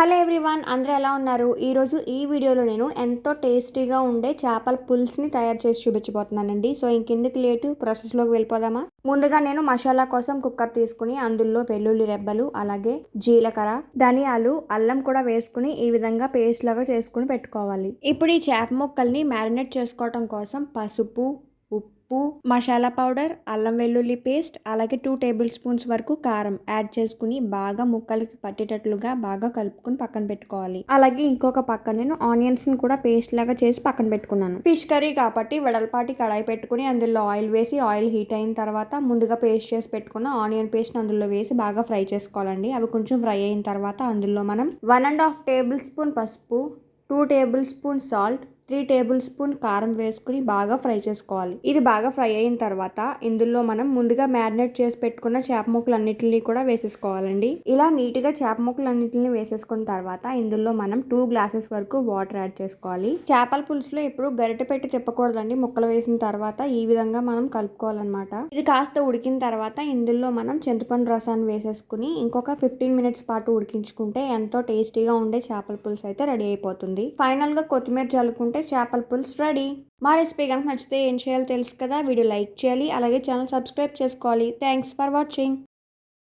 Hello everyone అందరూ ఎలా ఉన్నారు? ఈరోజు ఈ వీడియోలో నేను ఎంతో టేస్టీగా ఉండే చేపల పులుసుని తయారు చేసి చూపించబోతున్నానండి. సో ఇంకెందుకు లేటు? ప్రాసెస్లోకి వెళ్ళిపోదామా? ముందుగా నేను మసాలా కోసం కుక్కర్ తీసుకుని అందులో వెల్లుల్లి రెబ్బలు అలాగే జీలకర్ర ధనియాలు అల్లం కూడా వేసుకుని ఈ విధంగా పేస్ట్ లాగా చేసుకుని పెట్టుకోవాలి. ఇప్పుడు ఈ చేప ముక్కల్ని మ్యారినేట్ చేసుకోవటం కోసం పసుపు ఉప్పు మసాలా పౌడర్ అల్లం వెల్లుల్లి పేస్ట్ అలాగే టూ టేబుల్ స్పూన్స్ వరకు కారం యాడ్ చేసుకుని బాగా ముక్కలకి పట్టేటట్లుగా బాగా కలుపుకొని పక్కన పెట్టుకోవాలి. అలాగే ఇంకొక పక్క నేను ఆనియన్స్ని కూడా పేస్ట్ లాగా చేసి పక్కన పెట్టుకున్నాను. ఫిష్ కర్రీ కాబట్టి వెడల్పాటి కడాయి పెట్టుకుని అందులో ఆయిల్ వేసి ఆయిల్ హీట్ అయిన తర్వాత ముందుగా పేస్ట్ చేసి పెట్టుకున్న ఆనియన్ పేస్ట్ అందులో వేసి బాగా ఫ్రై చేసుకోవాలండి. అవి కొంచెం ఫ్రై అయిన తర్వాత అందులో మనం one and half table spoon పసుపు two table spoon salt three table spoon కారం వేసుకుని బాగా ఫ్రై చేసుకోవాలి. ఇది బాగా ఫ్రై అయిన తర్వాత ఇందులో మనం ముందుగా మ్యారినేట్ చేసి పెట్టుకున్న చేప ముక్కలన్నింటినీ కూడా వేసేసుకోవాలండి. ఇలా నీట్గా చేప ముక్కలన్నిటిని వేసేసుకున్న తర్వాత ఇందులో మనం టూ గ్లాసెస్ వరకు వాటర్ యాడ్ చేసుకోవాలి. చేపల పులుసులో ఎప్పుడు గరిటె పెట్టి తిప్పకూడదండి. ముక్కలు వేసిన తర్వాత ఈ విధంగా మనం కలుపుకోవాలన్నమాట. ఇది కాస్త ఉడికిన తర్వాత ఇందులో మనం చింతపండు రసాన్ని వేసేసుకుని ఇంకొక ఫిఫ్టీన్ మినిట్స్ పాటు ఉడికించుకుంటే ఎంతో టేస్టీగా ఉండే చేపల పులుసు అయితే రెడీ అయిపోతుంది. ఫైనల్గా కొత్తిమీర చల్లుకుంటే చేపల పులుసు రెడీ. మా రెసిపీ కనుక నచ్చితే ఏం చేయాలో తెలుసు కదా వీడియో లైక్ చేయాలి అలాగే ఛానల్ సబ్స్క్రైబ్ చేసుకోవాలి. Thanks for watching.